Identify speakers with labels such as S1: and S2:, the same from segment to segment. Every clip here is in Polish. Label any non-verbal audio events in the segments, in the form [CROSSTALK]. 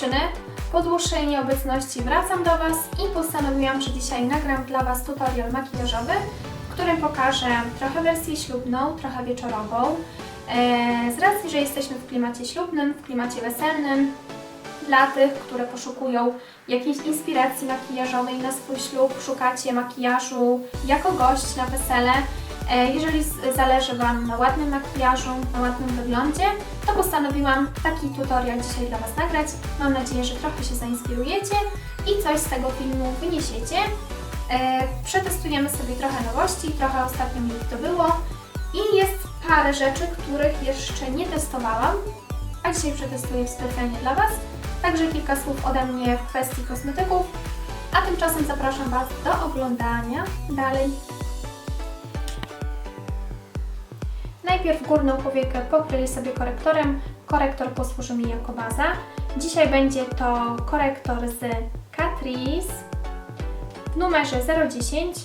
S1: Dziewczyny! Po dłuższej nieobecności wracam do Was i postanowiłam, że dzisiaj nagram dla Was tutorial makijażowy, w którym pokażę trochę wersję ślubną, trochę wieczorową. Eee, Z racji, że jesteśmy w klimacie ślubnym, w klimacie weselnym, dla tych, które poszukują jakiejś inspiracji makijażowej na swój ślub, szukacie makijażu jako gość na wesele, E, Jeżeli z- zależy Wam na ładnym makijażu, na ładnym wyglądzie, to postanowiłam taki tutorial dzisiaj dla Was nagrać. Mam nadzieję, że trochę się zainspirujecie i coś z tego filmu wyniesiecie. E, Przetestujemy sobie trochę nowości, trochę ostatnio mi to było i jest parę rzeczy, których jeszcze nie testowałam, a dzisiaj przetestuję specjalnie dla Was. Także kilka słów ode mnie w kwestii kosmetyków, a tymczasem zapraszam Was do oglądania dalej. Najpierw górną powiekę pokryję sobie korektorem. Korektor posłuży mi jako baza. Dzisiaj będzie to korektor z Catrice w numerze 010.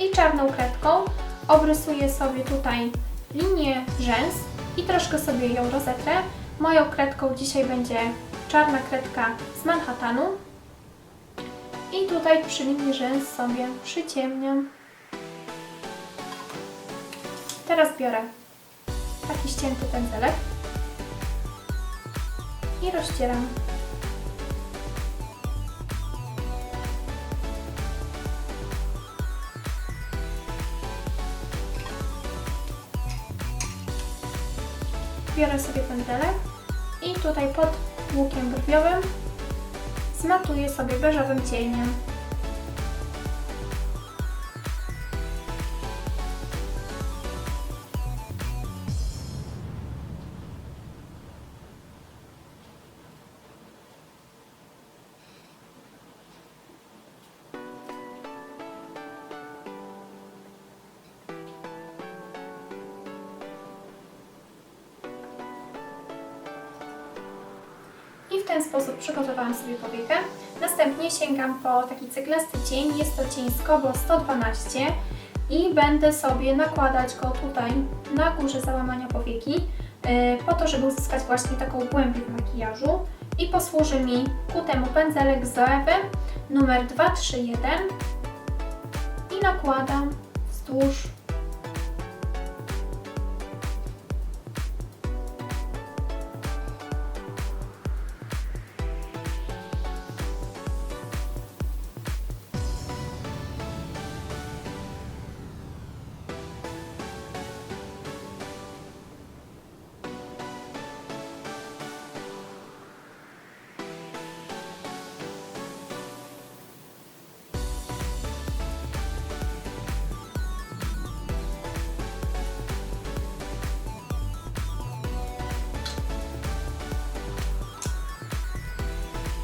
S1: I czarną kredką obrysuję sobie tutaj linię rzęs i troszkę sobie ją rozetrę. Moją kredką dzisiaj będzie czarna kredka z Manhattanu. I tutaj przy linii rzęs sobie przyciemniam. Teraz biorę taki ścięty pędzelek i rozcieram. Biorę sobie pędzelek i tutaj pod łukiem brwiowym zmatuję sobie beżowym cieniem. Sobie powiekę. Następnie sięgam po taki ceglasty cień. Jest to cień Skobo 112 i będę sobie nakładać go tutaj na górze załamania powieki yy, po to, żeby uzyskać właśnie taką głębię w makijażu. I posłuży mi ku temu pędzelek Zoewy numer 231 i nakładam wzdłuż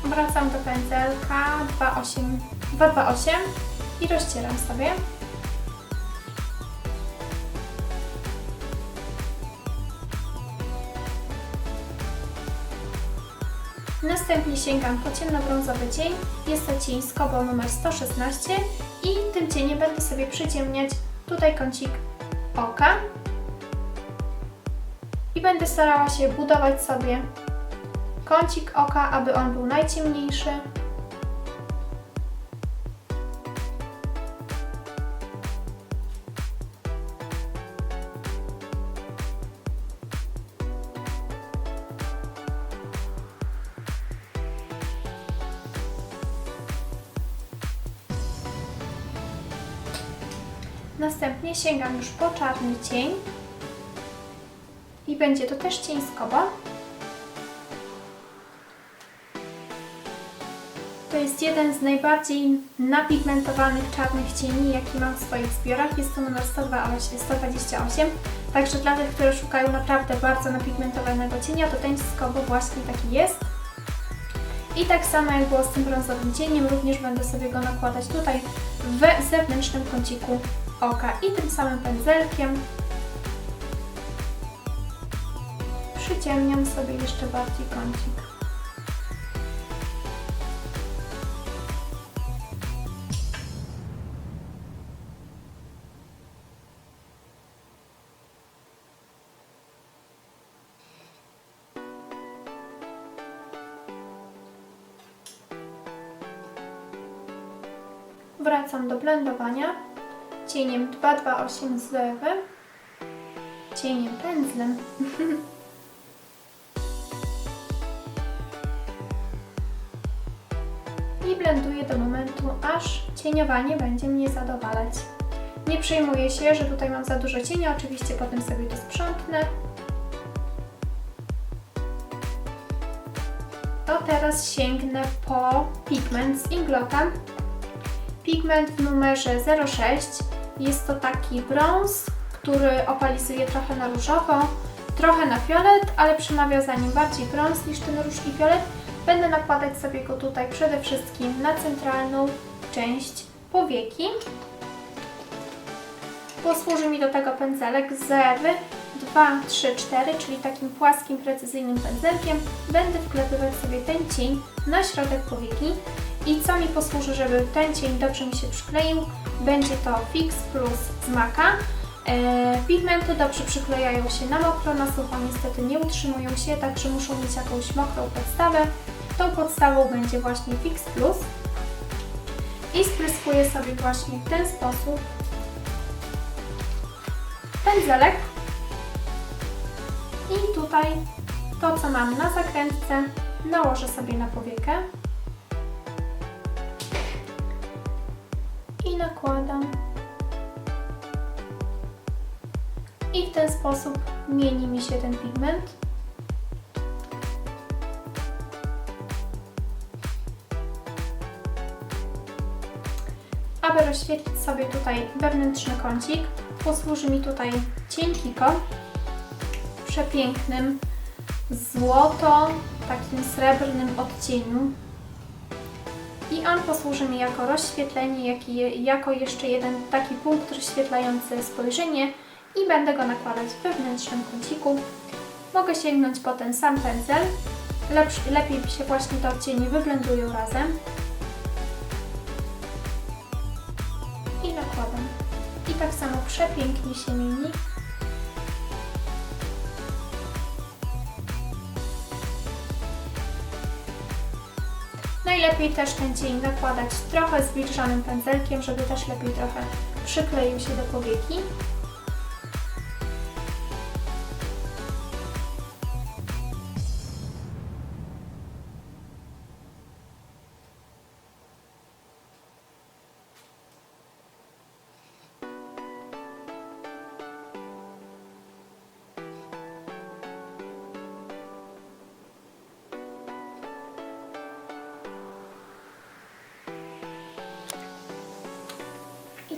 S1: Wracam do pędzelka 28, 228 i rozcieram sobie. Następnie sięgam po ciemnobrązowy cień. Jest to cień z Kobo numer 116 i tym cieniem będę sobie przyciemniać tutaj kącik oka. I będę starała się budować sobie kącik oka, aby on był najciemniejszy. Następnie sięgam już po czarny cień i będzie to też cień z To jest jeden z najbardziej napigmentowanych czarnych cieni, jaki mam w swoich zbiorach. Jest to numer 128, 128. Także dla tych, które szukają naprawdę bardzo napigmentowanego cienia, to ten z Kobo właśnie taki jest. I tak samo jak było z tym brązowym cieniem, również będę sobie go nakładać tutaj w zewnętrznym kąciku oka i tym samym pędzelkiem przyciemniam sobie jeszcze bardziej kącik. Wracam do blendowania cieniem 228 z cieniem pędzlem. [LAUGHS] I blenduję do momentu, aż cieniowanie będzie mnie zadowalać. Nie przejmuję się, że tutaj mam za dużo cienia, oczywiście potem sobie to sprzątnę. To teraz sięgnę po pigment z Inglota. Pigment w numerze 06. Jest to taki brąz, który opalizuje trochę na różowo, trochę na fiolet, ale przemawia za nim bardziej brąz niż ten róż i fiolet. Będę nakładać sobie go tutaj przede wszystkim na centralną część powieki. Posłuży mi do tego pędzelek z Ewy 2, 3, 4, czyli takim płaskim, precyzyjnym pędzelkiem. Będę wklepywać sobie ten cień na środek powieki i co mi posłuży, żeby ten cień dobrze mi się przykleił, będzie to Fix Plus z Maka. E, pigmenty dobrze przyklejają się na mokro, na sucho niestety nie utrzymują się, także muszą mieć jakąś mokrą podstawę. Tą podstawą będzie właśnie Fix Plus. I spryskuję sobie właśnie w ten sposób pędzelek. I tutaj to, co mam na zakrętce, nałożę sobie na powiekę. I nakładam. I w ten sposób mieni mi się ten pigment. Aby rozświetlić sobie tutaj wewnętrzny kącik, posłuży mi tutaj cień Kiko w przepięknym złoto, takim srebrnym odcieniu. I on posłuży mi jako rozświetlenie, jak i jako jeszcze jeden taki punkt rozświetlający spojrzenie i będę go nakładać w wewnętrznym kąciku. Mogę sięgnąć po ten sam pędzel. Lepiej się właśnie te odcienie wyblendują razem. I nakładam. I tak samo przepięknie się mieni. Najlepiej też ten cień nakładać trochę zwilżanym pędzelkiem, żeby też lepiej trochę przykleił się do powieki.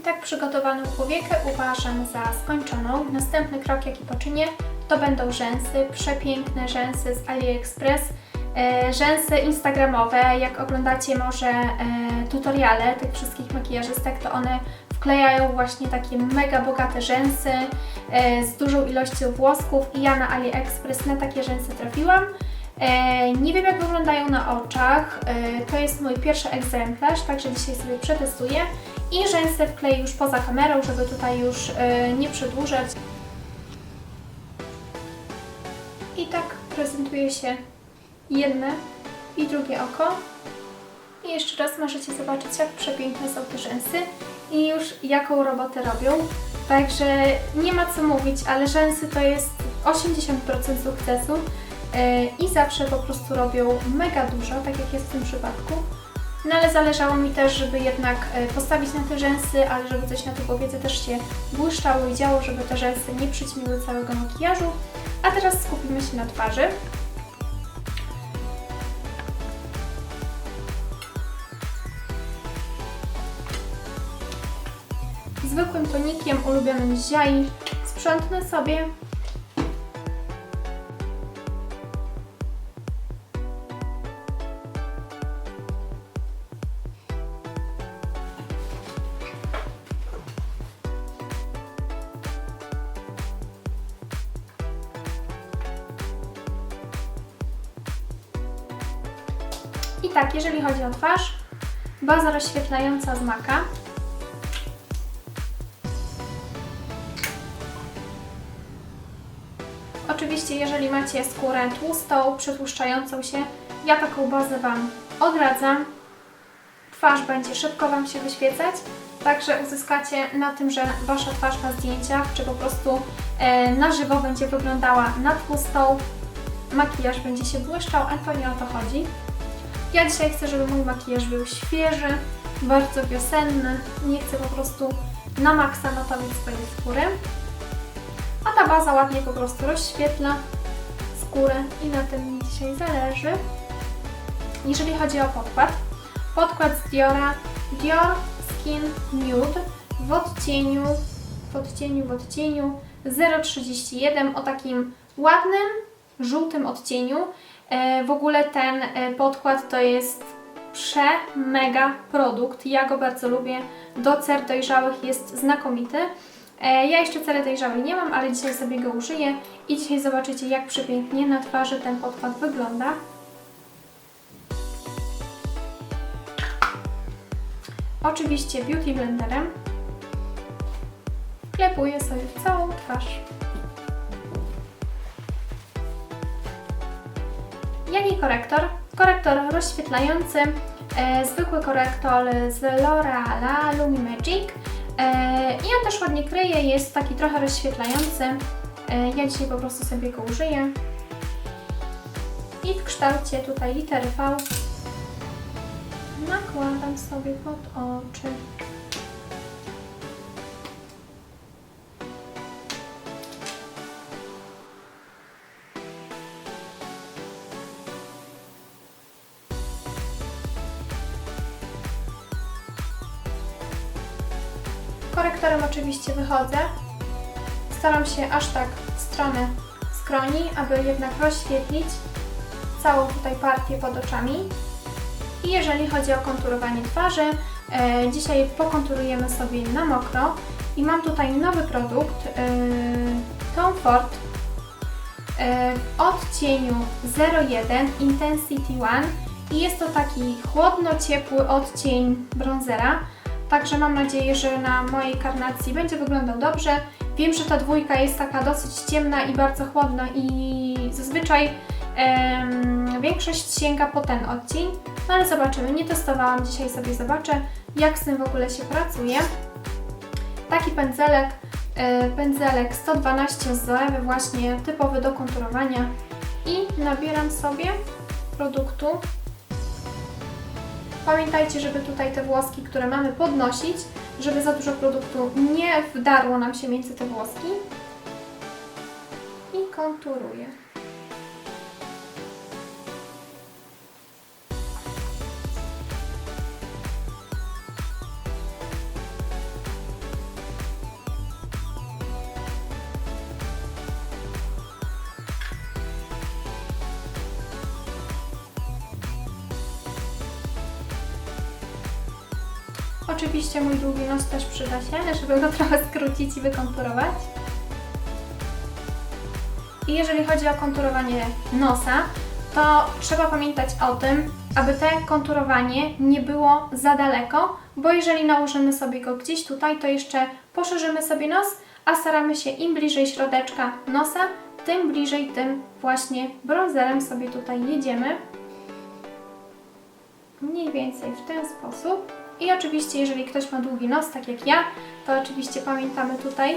S1: Tak przygotowaną powiekę uważam za skończoną. Następny krok, jaki poczynię, to będą rzęsy, przepiękne rzęsy z AliExpress. E, rzęsy instagramowe, jak oglądacie może e, tutoriale tych wszystkich makijażystek, to one wklejają właśnie takie mega bogate rzęsy e, z dużą ilością włosków i ja na AliExpress na takie rzęsy trafiłam. Nie wiem jak wyglądają na oczach, to jest mój pierwszy egzemplarz, także dzisiaj sobie przetestuję i rzęsy wkleję już poza kamerą, żeby tutaj już e, nie przedłużać. I tak prezentuje się jedne i drugie oko. I jeszcze raz możecie zobaczyć, jak przepiękne są te rzęsy i już jaką robotę robią. Także nie ma co mówić, ale rzęsy to jest 80% sukcesu e, i zawsze po prostu robią mega dużo, tak jak jest w tym przypadku. No ale zależało mi też, żeby jednak e, postawić na te rzęsy, ale żeby coś na tej powiece też się błyszczało i działo, żeby te rzęsy nie przyćmiły całego makijażu. A teraz skupimy się na twarzy. Zwykłym tonikiem ulubionym Ziai sprzątnę sobie I tak, jeżeli chodzi o twarz, baza rozświetlająca z Maka. Oczywiście, jeżeli macie skórę tłustą, przetłuszczającą się, ja taką bazę Wam odradzam. twarz będzie szybko Wam się wyświecać, także uzyskacie na tym, że Wasza twarz na zdjęciach, czy po prostu e, na żywo będzie wyglądała na tłustą, makijaż będzie się błyszczał, ale to nie o to chodzi. Ja dzisiaj chcę, żeby mój makijaż był świeży, bardzo wiosenny, nie chcę po prostu na maksa natomić swojej skóry. A ta baza ładnie po prostu rozświetla skórę i na tym mi dzisiaj zależy. Jeżeli chodzi o podkład, podkład z Diora Dior Skin Nude w odcieniu, w odcieniu, w odcieniu 031 o takim ładnym, żółtym odcieniu. E, W ogóle ten e, podkład to jest prze mega produkt. Ja go bardzo lubię. Do cer dojrzałych jest znakomity. E, Ja jeszcze cery dojrzałej nie mam, ale dzisiaj sobie go użyję i dzisiaj zobaczycie jak przepięknie na twarzy ten podkład wygląda. Oczywiście beauty blenderem klepuję sobie całą twarz. Jaki korektor? Korektor rozświetlający, e, zwykły korektor z L'Oreala Lumi Magic. E, I on też ładnie kryje, jest taki trochę rozświetlający. E, ja dzisiaj po prostu sobie go użyję. I w kształcie tutaj litery V nakładam sobie pod oczy. Oczywiście wychodzę. Staram się aż tak w stronę skroni, aby jednak rozświetlić całą tutaj partię pod oczami. I jeżeli chodzi o konturowanie twarzy, e, dzisiaj pokonturujemy sobie na mokro. I mam tutaj nowy produkt, e, Tom Ford e, w odcieniu 01 Intensity One. I jest to taki chłodno-ciepły odcień bronzera. Także mam nadzieję, że na mojej karnacji będzie wyglądał dobrze. Wiem, że ta dwójka jest taka dosyć ciemna i bardzo chłodna i zazwyczaj em, większość sięga po ten odcień. No ale zobaczymy, nie testowałam, dzisiaj sobie zobaczę jak z tym w ogóle się pracuje. Taki pędzelek, e, pędzelek 112 z Zoewy właśnie typowy do konturowania i nabieram sobie produktu Pamiętajcie, żeby tutaj te włoski, które mamy podnosić, żeby za dużo produktu nie wdarło nam się między te włoski. I konturuję. Oczywiście mój długi nos też przyda się, żeby go trochę skrócić i wykonturować. I jeżeli chodzi o konturowanie nosa, to trzeba pamiętać o tym, aby te konturowanie nie było za daleko, bo jeżeli nałożymy sobie go gdzieś tutaj, to jeszcze poszerzymy sobie nos, a staramy się im bliżej środeczka nosa, tym bliżej tym właśnie bronzerem sobie tutaj jedziemy. Mniej więcej w ten sposób. I oczywiście, jeżeli ktoś ma długi nos, tak jak ja, to oczywiście pamiętamy tutaj,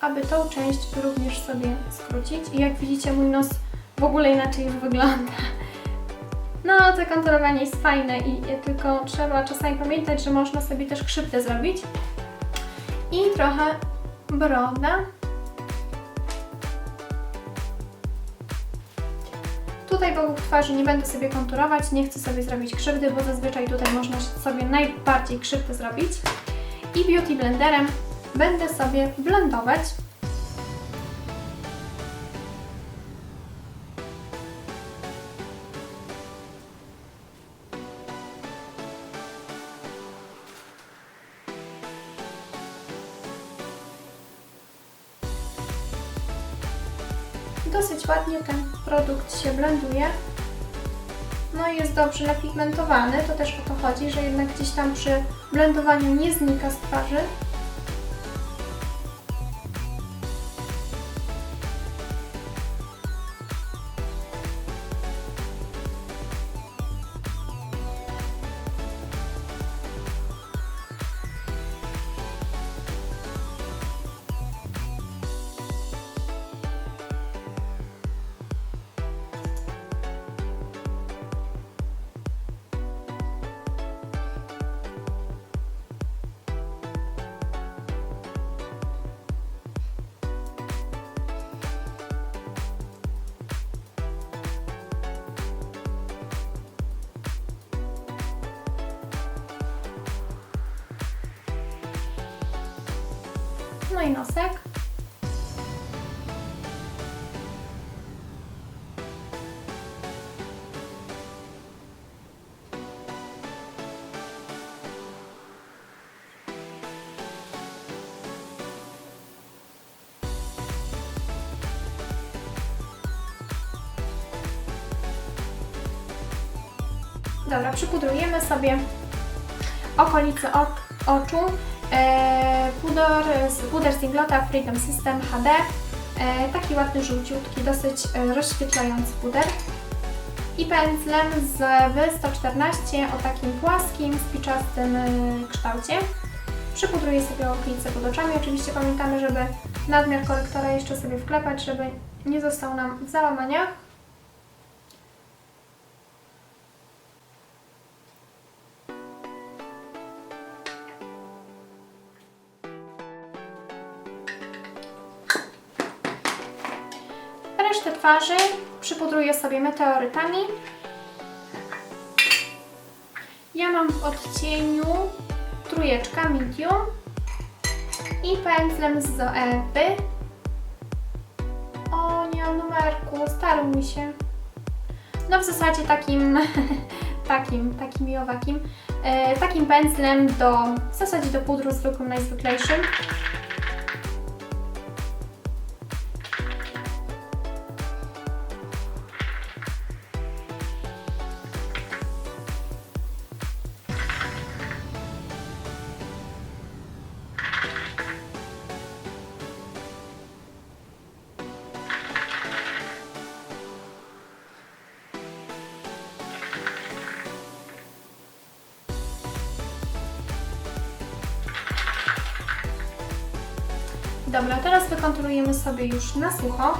S1: aby tą część również sobie skrócić. I jak widzicie, mój nos w ogóle inaczej wygląda. No, to konturowanie jest fajne i tylko trzeba czasami pamiętać, że można sobie też krzywdę zrobić. I trochę broda. Tutaj wokół twarzy nie będę sobie konturować, nie chcę sobie zrobić krzywdy, bo zazwyczaj tutaj można sobie najbardziej krzywdę zrobić. I Beauty Blenderem będę sobie blendować. Dosyć ładnie ten produkt się blenduje. No i jest dobrze napigmentowany, to też o to chodzi, że jednak gdzieś tam przy blendowaniu nie znika z twarzy. No i nosek. Dobra, przypudrujemy sobie okolice oczu. E, puder, z- puder Singlota Freedom System HD. E, taki ładny, żółciutki, dosyć e, rozświetlający puder. I pędzlem z W114 o takim płaskim, spiczastym e, kształcie. Przypudruję sobie okolice pod oczami. Oczywiście pamiętamy, żeby nadmiar korektora jeszcze sobie wklepać, żeby nie został nam w załamaniach. Twarzy przypudruję sobie meteorytami. Ja mam w odcieniu trójeczka medium i pędzlem z Zoewy. O, nie mam numerku, starł mi się. No w zasadzie takim, [LAUGHS] takim, takim i owakim. E, takim pędzlem do, w zasadzie do pudru zwykłym, najzwyklejszym. Sobie już na sucho.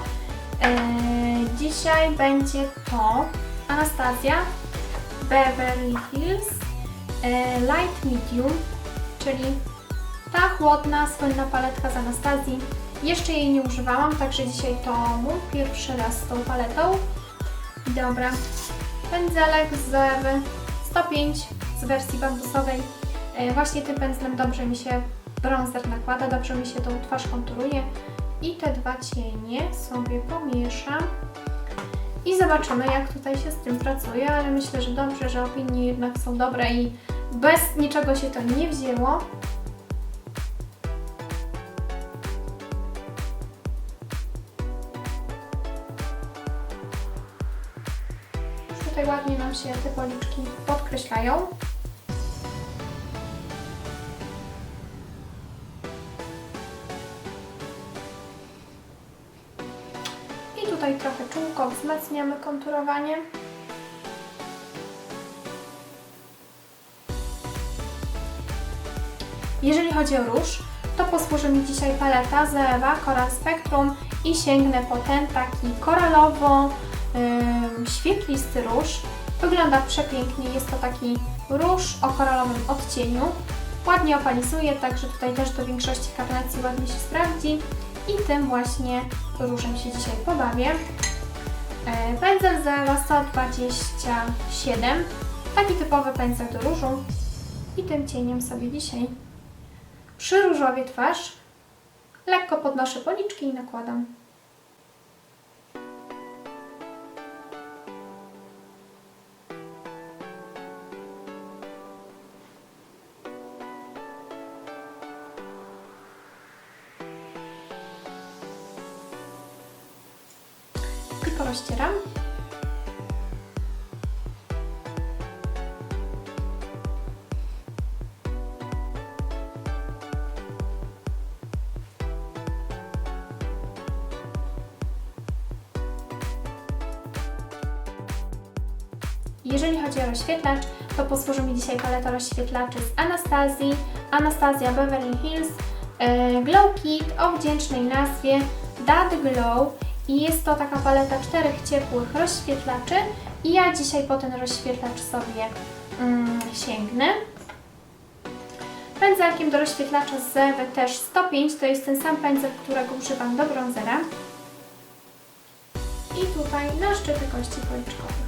S1: Eee, dzisiaj będzie to Anastazja Beverly Hills eee, Light Medium, czyli ta chłodna, słynna paletka z Anastazji. Jeszcze jej nie używałam, także dzisiaj to mój pierwszy raz z tą paletą. Dobra, pędzelek z Ewy 105 z wersji bambusowej. E, Właśnie tym pędzlem dobrze mi się bronzer nakłada, dobrze mi się tą twarz konturuje. I te dwa cienie sobie pomieszam. I zobaczymy, jak tutaj się z tym pracuje, ale myślę, że dobrze, że opinie jednak są dobre i bez niczego się to nie wzięło. Tutaj ładnie nam się te policzki podkreślają. Tutaj trochę czółko wzmacniamy konturowanie. Jeżeli chodzi o róż, to posłuży mi dzisiaj paleta Zewa Coral Spectrum i sięgnę po ten taki koralowo ym, świetlisty róż. Wygląda przepięknie, jest to taki róż o koralowym odcieniu. Ładnie opalizuje, także tutaj też do większości karnacji ładnie się sprawdzi. I tym właśnie różem się dzisiaj pobawię. E, Pędzel Zero 127, taki typowy pędzel do różu. I tym cieniem sobie dzisiaj przyróżowię twarz. Lekko podnoszę policzki i nakładam. Chodzi o rozświetlacz, to posłuży mi dzisiaj paleta rozświetlaczy z Anastazji, Anastazja Beverly Hills e, Glow Kit o wdzięcznej nazwie That Glow i jest to taka paleta czterech ciepłych rozświetlaczy i ja dzisiaj po ten rozświetlacz sobie mm, sięgnę. Pędzelkiem do rozświetlacza z Zewy też 105, to jest ten sam pędzel, którego używam do bronzera. I tutaj na szczyty kości policzkowych.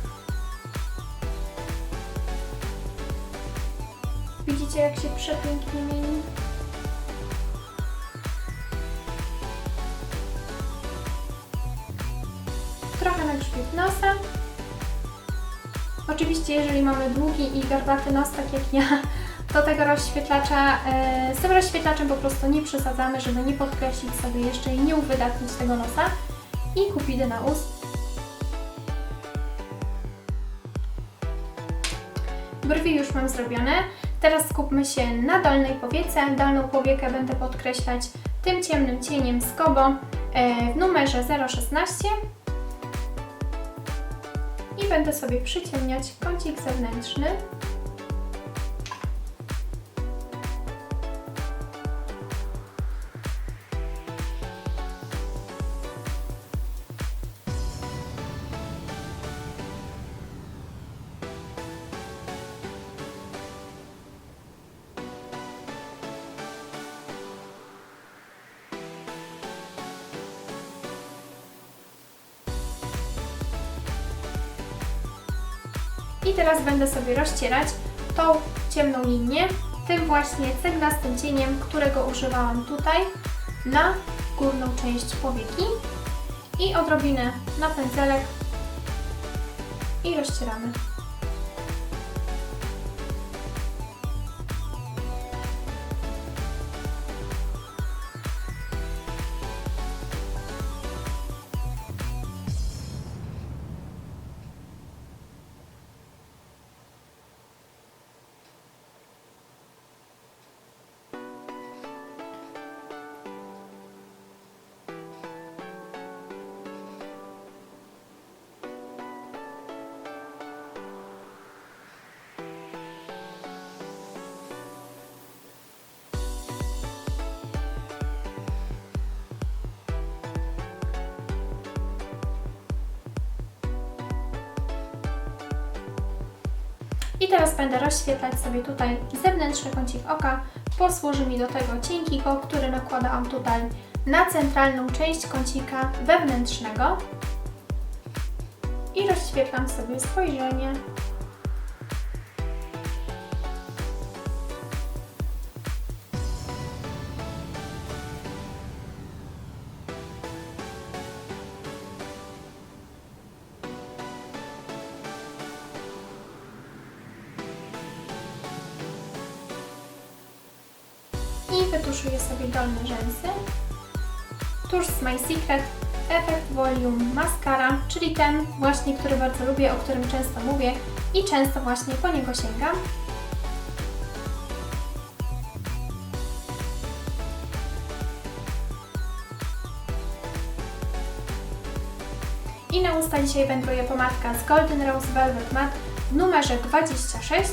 S1: Widzicie, jak się przepięknie mieni? Trochę na grzbiet nosa. Oczywiście, jeżeli mamy długi i garbaty nos, tak jak ja, to tego rozświetlacza, e, z tym rozświetlaczem po prostu nie przesadzamy, żeby nie podkreślić sobie jeszcze i nie uwydatnić tego nosa. I kupidę na ust. Brwi już mam zrobione. Teraz skupmy się na dolnej powiece. Dolną powiekę będę podkreślać tym ciemnym cieniem z Kobo e, w numerze 016 i będę sobie przyciemniać kącik zewnętrzny. Teraz będę sobie rozcierać tą ciemną linię tym właśnie ceglastym cieniem, którego używałam tutaj na górną część powieki i odrobinę na pędzelek i rozcieramy. I teraz będę rozświetlać sobie tutaj zewnętrzny kącik oka. Posłuży mi do tego cienki kok, który nakładałam tutaj na centralną część kącika wewnętrznego. I rozświetlam sobie spojrzenie. My Secret Effect Volume Mascara, czyli ten właśnie, który bardzo lubię, o którym często mówię i często właśnie po niego sięgam. I na usta dzisiaj wędruje pomadka z Golden Rose Velvet Matte w numerze 26.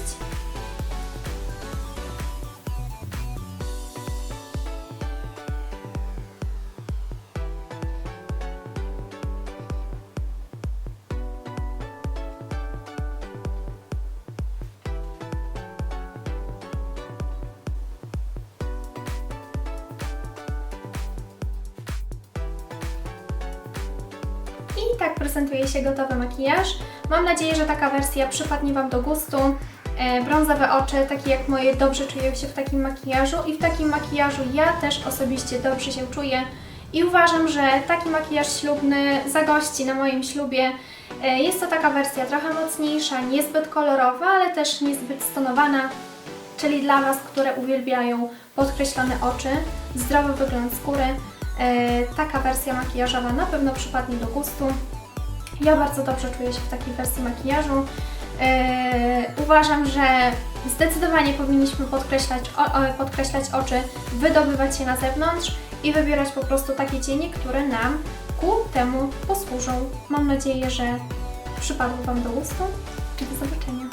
S1: gotowy makijaż. Mam nadzieję, że taka wersja przypadnie Wam do gustu. E, brązowe oczy, takie jak moje, dobrze czują się w takim makijażu i w takim makijażu ja też osobiście dobrze się czuję. I uważam, że taki makijaż ślubny zagości na moim ślubie. E, jest to taka wersja trochę mocniejsza, niezbyt kolorowa, ale też niezbyt stonowana. Czyli dla Was, które uwielbiają podkreślone oczy, zdrowy wygląd skóry, E, taka wersja makijażowa na pewno przypadnie do gustu. Ja bardzo dobrze czuję się w takiej wersji makijażu. E, uważam, że zdecydowanie powinniśmy podkreślać, o, o, podkreślać oczy, wydobywać się na zewnątrz i wybierać po prostu takie cienie, które nam ku temu posłużą. Mam nadzieję, że przypadło Wam do gustu. Do zobaczenia.